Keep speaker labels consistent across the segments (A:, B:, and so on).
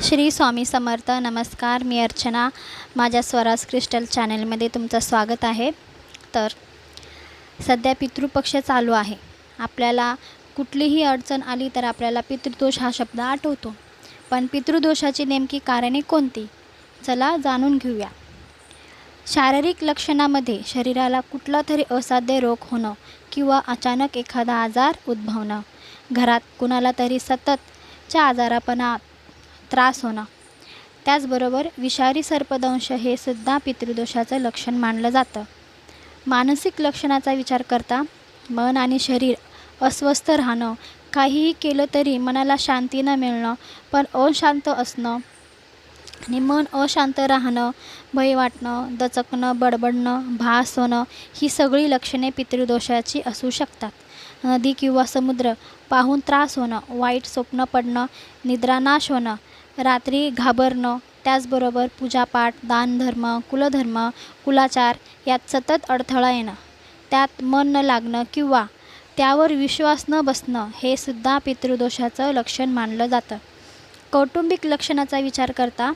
A: श्री स्वामी समर्थ नमस्कार मी अर्चना. माझ्या स्वराज क्रिस्टल चॅनलमध्ये तुमचं स्वागत आहे. तर सध्या पितृपक्ष चालू आहे. आपल्याला कुठलीही अडचण आली तर आपल्याला पितृदोष हा शब्द आठवतो. पण पितृदोषाची नेमकी कारणे कोणती? चला जाणून घेऊया. शारीरिक लक्षणामध्ये शरीराला कुठला तरी असाध्य रोग होणं किंवा अचानक एखादा आजार उद्भवणं घरात कुणाला तरी सततच्या आजारापणा त्रास होणं. त्याचबरोबर विषारी सर्पदंश हे सुद्धा पितृदोषाचं लक्षण मानलं जातं. मानसिक लक्षणाचा विचार करता मन आणि शरीर अस्वस्थ राहणं काहीही केलं तरी मनाला शांती न मिळणं पण अशांत असणं आणि मन अशांत राहणं भय वाटणं दचकणं बडबडणं भास होणं ही सगळी लक्षणे पितृदोषाची असू शकतात. नदी किंवा समुद्र पाहून त्रास होणं वाईट स्वप्न पडणं निद्रानाश होणं रात्री घाबरणं त्याचबरोबर पूजापाठ दानधर्म कुलधर्म कुलाचार यात सतत अडथळा येणं. त्यात मन न लागणं किंवा त्यावर विश्वास न बसणं हे सुद्धा पितृदोषाचं लक्षण मानलं जातं. कौटुंबिक लक्षणाचा विचार करता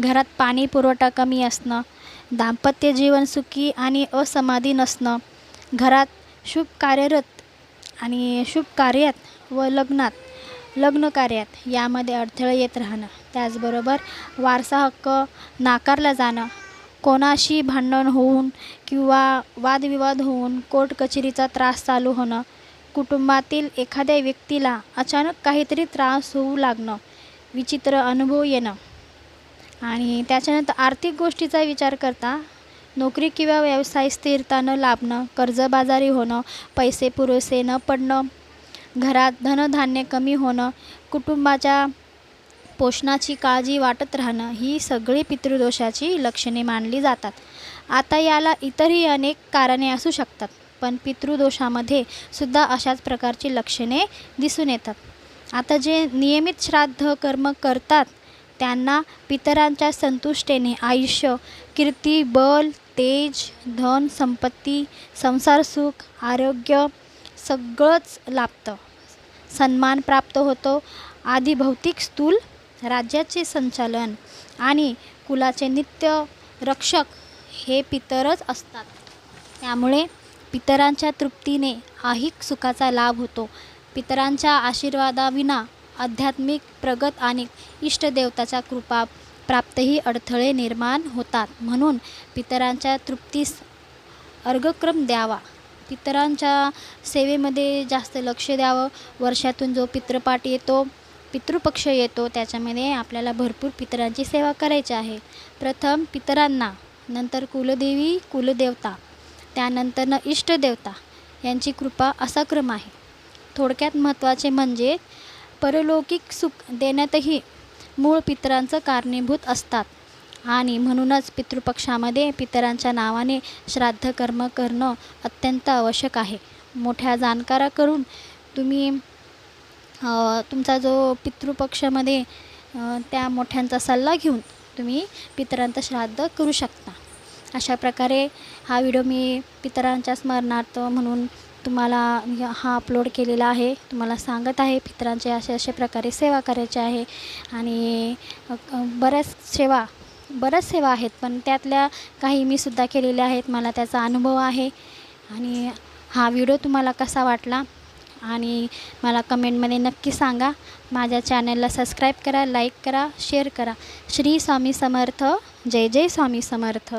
A: घरात पाणी पुरवठा कमी असणं दाम्पत्य जीवन सुखी आणि असमाधी नसणं घरात शुभ कार्यरत आणि शुभ कार्यात व लग्नात लग्न कार्यात यामध्ये अडथळे येत राहणं. त्याचबरोबर वारसा हक्क नाकारला जाणं. कोणाशी भांडण होऊन किंवा वादविवाद होऊन कोर्ट कचेरीचा त्रास चालू होणं. कुटुंबातील एखाद्या व्यक्तीला अचानक काहीतरी त्रास होऊ लागणं. विचित्र अनुभव येणं. आणि त्याच्यानंतर आर्थिक गोष्टीचा विचार करता नोकरी किंवा व्यवसाय स्थिरता न लाभणं कर्जबाजारी होणं पैसे पुरेसे न पडणं घरात धनधान्य कमी होणं कुटुंबाच्या पोषणाची काळजी वाटत राहणं ही सगळी पितृदोषाची लक्षणे मानली जातात. आता याला इतरही अनेक कारणे असू शकतात पण पितृदोषामध्ये सुद्धा अशाच प्रकारची लक्षणे दिसून येतात. आता जे नियमित श्राद्ध कर्म करतात त्यांना पितरांच्या संतुष्टेने आयुष्य कीर्ती बल तेज धन संपत्ती संसार सुख आरोग्य सगळंच लाभतं. सन्मान प्राप्त होतो. आधी भौतिक स्थूल राज्याचे संचालन आणि कुलाचे नित्य रक्षक हे पितरच असतात. त्यामुळे पितरांच्या तृप्तीने आहिक सुखाचा लाभ होतो. पितरांच्या आशीर्वादाविना आध्यात्मिक प्रगत आणि इष्टदेवताच्या कृपा प्राप्तही अडथळे निर्माण होतात. म्हणून पितरांच्या तृप्तीस अर्घक्रम द्यावा. पितरांच्या सेवेमध्ये जास्त लक्ष द्यावं. वर्षातून जो पितृपाठ येतो पितृपक्ष येतो त्याच्यामध्ये आपल्याला भरपूर पितरांची सेवा करायची आहे. प्रथम पितरांना नंतर कुलदेवी कुलदेवता त्यानंतरनं इष्टदेवता यांची कृपा असा क्रम आहे. थोडक्यात महत्त्वाचे म्हणजे परलौकिक सुख देण्यातही मूळ पितरांचं कारणीभूत असतात. आणि म्हणूनच पितृपक्षामध्ये पितरांच्या नावाने श्राद्ध कर्म करणं अत्यंत आवश्यक आहे. मोठ्या जाणकाराकडून तुम्ही तुमचा जो पितृपक्षामध्ये त्या मोठ्यांचा सल्ला घेऊन तुम्ही पितरांचं श्राद्ध करू शकता. अशा प्रकारे हा व्हिडिओ मी पितरांच्या स्मरणार्थ म्हणून तुम्हाला हा अपलोड केलेला आहे. तुम्हाला सांगत आहे पितरांचे असे अशा प्रकारे सेवा करायची आहे आणि बऱ्याच सेवा बऱ्याच सेवा आहेत पण त्यातल्या काही मी सुद्धा केलेल्या आहेत. मला त्याचा अनुभव आहे. आणि हा व्हिडिओ तुम्हाला कसा वाटला? आणि मला कमेंटमध्ये नक्की सांगा. माझ्या चॅनलला सबस्क्राईब करा लाईक करा शेअर करा. श्री स्वामी समर्थ. जय जय स्वामी समर्थ.